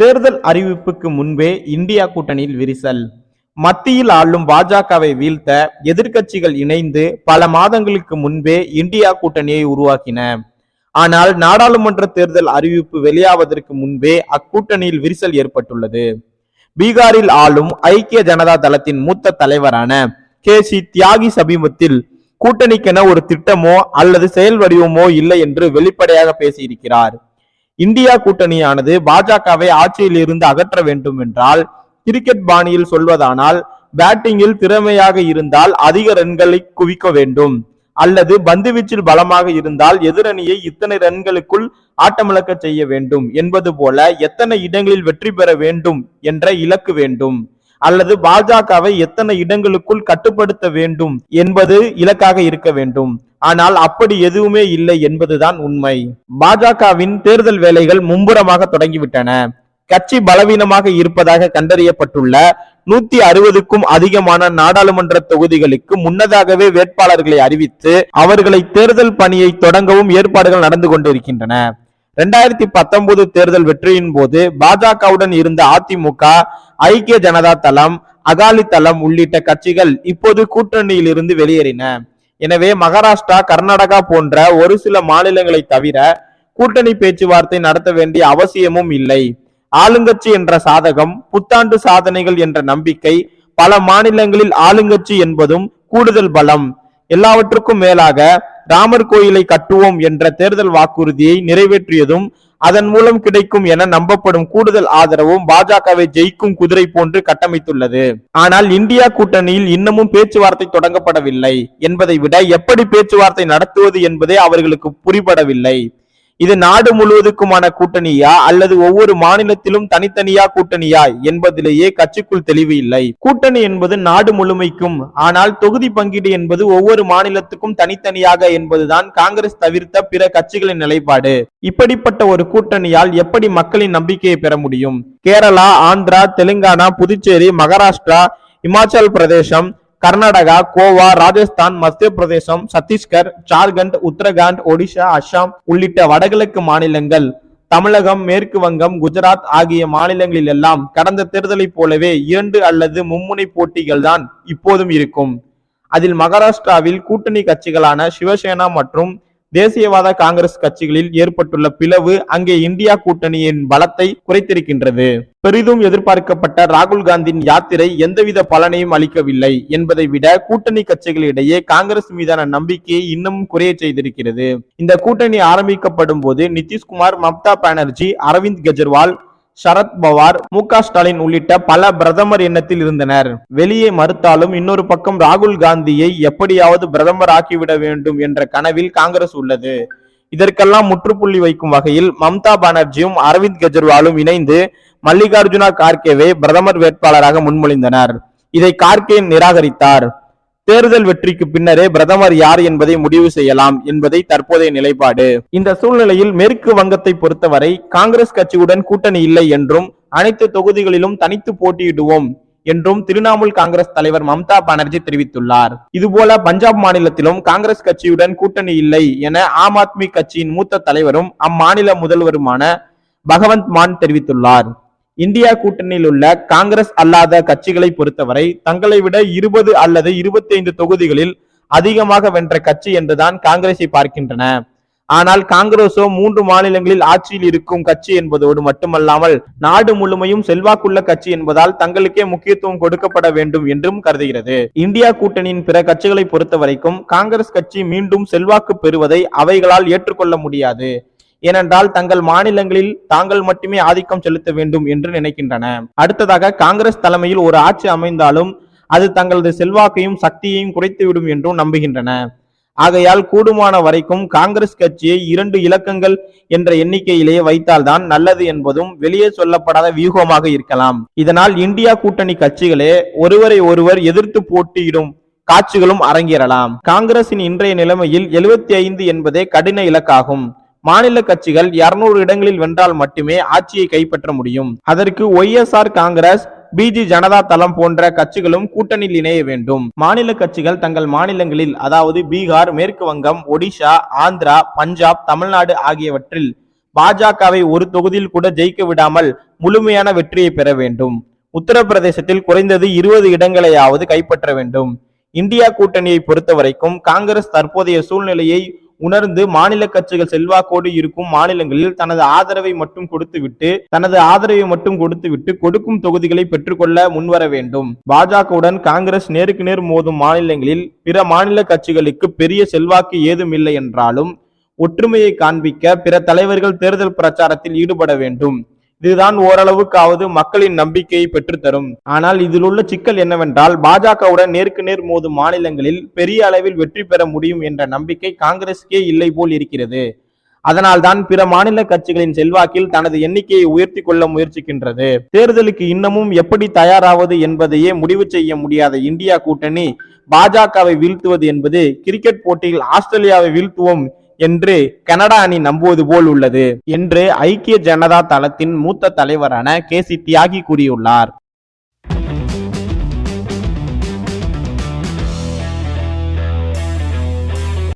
தேர்தல் அறிவிப்புக்கு முன்பே இந்தியா கூட்டணியில் விரிசல். மத்தியில் ஆளும் பாஜகவை வீழ்த்த எதிர்க்கட்சிகள் இணைந்து பல மாதங்களுக்கு முன்பே இந்தியா கூட்டணியை உருவாக்கின. ஆனால் நாடாளுமன்ற தேர்தல் அறிவிப்பு வெளியாவதற்கு முன்பே அக்கூட்டணியில் விரிசல் ஏற்பட்டுள்ளது. பீகாரில் ஆளும் ஐக்கிய ஜனதா தளத்தின் மூத்த தலைவரான கே சி தியாகி சமீபத்தில் கூட்டணிக்கென ஒரு திட்டமோ அல்லது செயல் வடிவமோ இல்லை என்று வெளிப்படையாக பேசியிருக்கிறார். இந்தியா கூட்டணியானது பாஜகவை ஆட்சியில் இருந்து அகற்ற வேண்டும் என்றால் கிரிக்கெட் பாணியில் சொல்வதானால் பேட்டிங்கில் திறமையாக இருந்தால் அதிக ரன்களை குவிக்க வேண்டும். அல்லது பந்துவீச்சில் பலமாக இருந்தால் எதிரணியை இத்தனை ரன்களுக்குள் ஆட்டமிழக்க செய்ய வேண்டும் என்பது போல எத்தனை இடங்களில் வெற்றி பெற வேண்டும் என்ற இலக்கு வேண்டும். அல்லது பாஜகவை எத்தனை இடங்களுக்குள் கட்டுப்படுத்த வேண்டும் என்பது இலக்காக இருக்க வேண்டும். ஆனால் அப்படி எதுவுமே இல்லை என்பதுதான் உண்மை. பாஜகவின் தேர்தல் வேலைகள் மும்புறமாக தொடங்கிவிட்டன. கட்சி பலவீனமாக இருப்பதாக கண்டறியப்பட்டுள்ள நூத்தி அறுபதுக்கும் அதிகமான நாடாளுமன்ற தொகுதிகளுக்கு முன்னதாகவே வேட்பாளர்களை அறிவித்து அவர்களை தேர்தல் பணியை தொடங்கவும் ஏற்பாடுகள் நடந்து கொண்டிருக்கின்றன. இரண்டாயிரத்தி பத்தொன்பது தேர்தல் வெற்றியின் போது பாஜகவுடன் இருந்த அதிமுக ஐக்கிய ஜனதா தளம் அகாலி தளம் உள்ளிட்ட கட்சிகள் இப்போது கூட்டணியில் இருந்து வெளியேறின. எனவே மகாராஷ்டிரா கர்நாடகா போன்ற ஒரு சில மாநிலங்களை தவிர கூட்டணி பேச்சுவார்த்தை நடத்த வேண்டிய அவசியமும் இல்லை. ஆளுங்கட்சி என்ற சாதகம் புத்தாண்டு சாதனைகள் என்ற நம்பிக்கை பல மாநிலங்களில் ஆளுங்கட்சி என்பதும் கூடுதல் பலம். எல்லாவற்றுக்கும் மேலாக ராமர் கோயிலை கட்டுவோம் என்ற தேர்தல் வாக்குறுதியை நிறைவேற்றியதும் அதன் மூலம் கிடைக்கும் என நம்பப்படும் கூடுதல் ஆதரவும் பாஜகவை ஜெயிக்கும் குதிரை போன்று கட்டமைத்துள்ளது. ஆனால் இந்தியா கூட்டணியில் இன்னமும் பேச்சுவார்த்தை தொடங்கப்படவில்லை. என்பதை விட எப்படி பேச்சுவார்த்தை நடத்துவது என்பதே அவர்களுக்கு புரிபடவில்லை. இது நாடு முழுவதுக்குமான கூட்டணியா அல்லது ஒவ்வொரு மாநிலத்திலும் தனித்தனியா கூட்டணியா என்பதிலேயே கட்சிக்குள் தெளிவு இல்லை. கூட்டணி என்பது நாடு முழுமைக்கும் ஆனால் தொகுதி பங்கீடு என்பது ஒவ்வொரு மாநிலத்துக்கும் தனித்தனியாக என்பதுதான் காங்கிரஸ் தவிர்த்த பிற கட்சிகளின் நிலைப்பாடு. இப்படிப்பட்ட ஒரு கூட்டணியால் எப்படி மக்களின் நம்பிக்கையை பெற முடியும்? கேரளா ஆந்திரா தெலுங்கானா புதுச்சேரி மகாராஷ்டிரா இமாச்சல் பிரதேசம் கர்நாடகா கோவா ராஜஸ்தான் மத்திய பிரதேசம் சத்தீஸ்கர் ஜார்க்கண்ட் உத்தரகாண்ட் ஒடிசா அஸ்ஸாம் உள்ளிட்ட வடகிழக்கு மாநிலங்கள் தமிழகம் மேற்கு வங்கம் குஜராத் ஆகிய மாநிலங்களில் எல்லாம் கடந்த தேர்தலைப் போலவே இரண்டு அல்லது மும்முனை போட்டிகள் தான் இப்போதும் இருக்கும். அதில் மகாராஷ்டிராவில் கூட்டணி கட்சிகளான சிவசேனா மற்றும் தேசியவாத காங்கிரஸ் கட்சிகளில் ஏற்பட்டுள்ள பிளவு அங்கே இந்தியா கூட்டணியின் பலத்தை குறைத்திருக்கின்றது. பெரிதும் எதிர்பார்க்கப்பட்ட ராகுல் காந்தியின் யாத்திரை எந்தவித பலனையும் அளிக்கவில்லை என்பதை விட கூட்டணி கட்சிகளிடையே காங்கிரஸ் மீதான நம்பிக்கையை இன்னும் குறைய செய்திருக்கிறது. இந்த கூட்டணி ஆரம்பிக்கப்படும் போது நிதிஷ்குமார் மம்தா பானர்ஜி அரவிந்த் கெஜ்ரிவால் சரத் பவார் மு க ஸ்டாலின் உள்ளிட்ட பல பிரதமர் எண்ணத்தில் இருந்தனர். வெளியே மறுத்தாலும் இன்னொரு பக்கம் ராகுல் காந்தியை எப்படியாவது பிரதமர் ஆக்கிவிட வேண்டும் என்ற கனவில் காங்கிரஸ் உள்ளது. இதற்கெல்லாம் முற்றுப்புள்ளி வைக்கும் வகையில் மம்தா பானர்ஜியும் அரவிந்த் கெஜ்ரிவாலும் இணைந்து மல்லிகார்ஜுனா கார்கேவை பிரதமர் வேட்பாளராக முன்மொழிந்தனர். இதை கார்கே நிராகரித்தார். தேர்தல் வெற்றிக்கு பின்னரே பிரதமர் யார் என்பதை முடிவு செய்யலாம் என்பதை தற்போதைய நிலைப்பாடு. இந்த சூழ்நிலையில் மேற்கு வங்கத்தை பொறுத்தவரை காங்கிரஸ் கட்சியுடன் கூட்டணி இல்லை என்றும் அனைத்து தொகுதிகளிலும் தனித்து போட்டியிடுவோம் என்றும் திரிணாமுல் காங்கிரஸ் தலைவர் மம்தா பானர்ஜி தெரிவித்துள்ளார். இதுபோல பஞ்சாப் மாநிலத்திலும் காங்கிரஸ் கட்சியுடன் கூட்டணி இல்லை என ஆம் ஆத்மி கட்சியின் மூத்த தலைவரும் அம்மாநில முதல்வருமான பகவந்த் மான் தெரிவித்துள்ளார். இந்தியா கூட்டணியில் உள்ள காங்கிரஸ் அல்லாத கட்சிகளை பொறுத்தவரை தங்களை விட இருபது அல்லது இருபத்தி ஐந்து தொகுதிகளில் அதிகமாக வென்ற கட்சி என்றுதான் காங்கிரஸை பார்க்கின்றன. ஆனால் காங்கிரஸோ மூன்று மாநிலங்களில் ஆட்சியில் இருக்கும் கட்சி என்பதோடு மட்டுமல்லாமல் நாடு முழுமையும் செல்வாக்குள்ள கட்சி என்பதால் தங்களுக்கே முக்கியத்துவம் கொடுக்கப்பட வேண்டும் என்றும் கருதுகிறது. இந்தியா கூட்டணியின் பிற கட்சிகளை பொறுத்தவரைக்கும் காங்கிரஸ் கட்சி மீண்டும் செல்வாக்கு பெறுவதை அவைகளால் ஏற்றுக்கொள்ள முடியாது. ஏனென்றால் தங்கள் மாநிலங்களில் தாங்கள் மட்டுமே ஆதிக்கம் செலுத்த வேண்டும் என்று நினைக்கின்றன. அடுத்ததாக காங்கிரஸ் தலைமையில் ஒரு ஆட்சி அமைந்தாலும் அது தங்களது செல்வாக்கையும் சக்தியையும் குறைத்துவிடும் என்றும் நம்புகின்றன. ஆகையால் கூடுமான வரைக்கும் காங்கிரஸ் கட்சியை இரண்டு இலக்கங்கள் என்ற எண்ணிக்கையிலேயே வைத்தால்தான் நல்லது என்பதும் வெளியே சொல்லப்படாத வியூகமாக இருக்கலாம். இதனால் இந்தியா கூட்டணி கட்சிகளே ஒருவரை ஒருவர் எதிர்த்து போட்டியிடும் காட்சிகளும் அரங்கேறலாம். காங்கிரசின் இன்றைய நிலைமையில் எழுபத்தி ஐந்து என்பதே கடின இலக்காகும். மாநில கட்சிகள் 200 இடங்களில் வென்றால் மட்டுமே ஆட்சியை கைப்பற்ற முடியும். அதற்கு ஒய்எஸ்ஆர் காங்கிரஸ் பிஜி ஜனதா தளம் போன்ற கட்சிகளும் கூட்டணியில் இணைய வேண்டும். மாநில கட்சிகள் தங்கள் மாநிலங்களில் அதாவது பீகார் மேற்கு வங்கம் ஒடிஷா ஆந்திரா பஞ்சாப் தமிழ்நாடு ஆகியவற்றில் பாஜகவை ஒரு தொகுதியில் கூட ஜெயிக்க விடாமல் முழுமையான வெற்றியை பெற வேண்டும். உத்தரப்பிரதேசத்தில் குறைந்தது இருபது இடங்களையாவது கைப்பற்ற வேண்டும். இந்தியா கூட்டணியை பொறுத்தவரைக்கும் காங்கிரஸ் தற்போதைய சூழ்நிலையை உணர்ந்து மாநில கட்சிகள் செல்வாக்கோடு இருக்கும் மாநிலங்களில் தனது ஆதரவை மட்டும் கொடுத்துவிட்டு தனது ஆதரவை மட்டும் கொடுத்துவிட்டு கொடுக்கும் தொகுதிகளை பெற்றுக்கொள்ள முன்வர வேண்டும். பாஜகவுடன் காங்கிரஸ் நேருக்கு நேர் மோதும் மாநிலங்களில் பிற மாநில கட்சிகளுக்கு பெரிய செல்வாக்கு ஏதும் இல்லை என்றாலும் ஒற்றுமையை காண்பிக்க பிற தலைவர்கள் தேர்தல் பிரச்சாரத்தில் ஈடுபட வேண்டும். இதுதான் ஓரளவுக்காவது மக்களின் நம்பிக்கையை பெற்றுத்தரும். ஆனால் இதில் உள்ள சிக்கல் என்னவென்றால் பாஜகவுடன் நேருக்கு நேர் மோதும் மாநிலங்களில் பெரிய அளவில் வெற்றி பெற முடியும் என்ற நம்பிக்கை காங்கிரஸுக்கே இல்லை போல் இருக்கிறது. அதனால்தான் பிற மாநில கட்சிகளின் செல்வாக்கில் தனது எண்ணிக்கையை உயர்த்தி கொள்ள முயற்சிக்கின்றது. தேர்தலுக்கு இன்னமும் எப்படி தயாராவது என்பதையே முடிவு செய்ய முடியாத இந்தியா கூட்டணி பாஜகவை வீழ்த்துவது என்பது கிரிக்கெட் போட்டியில் ஆஸ்திரேலியாவை வீழ்த்துவோம் என்று கனடா அணி நம்புவது போல் உள்ளது என்று ஐக்கிய ஜனதா தளத்தின் மூத்த தலைவரான கே சி தியாகி கூறியுள்ளார்.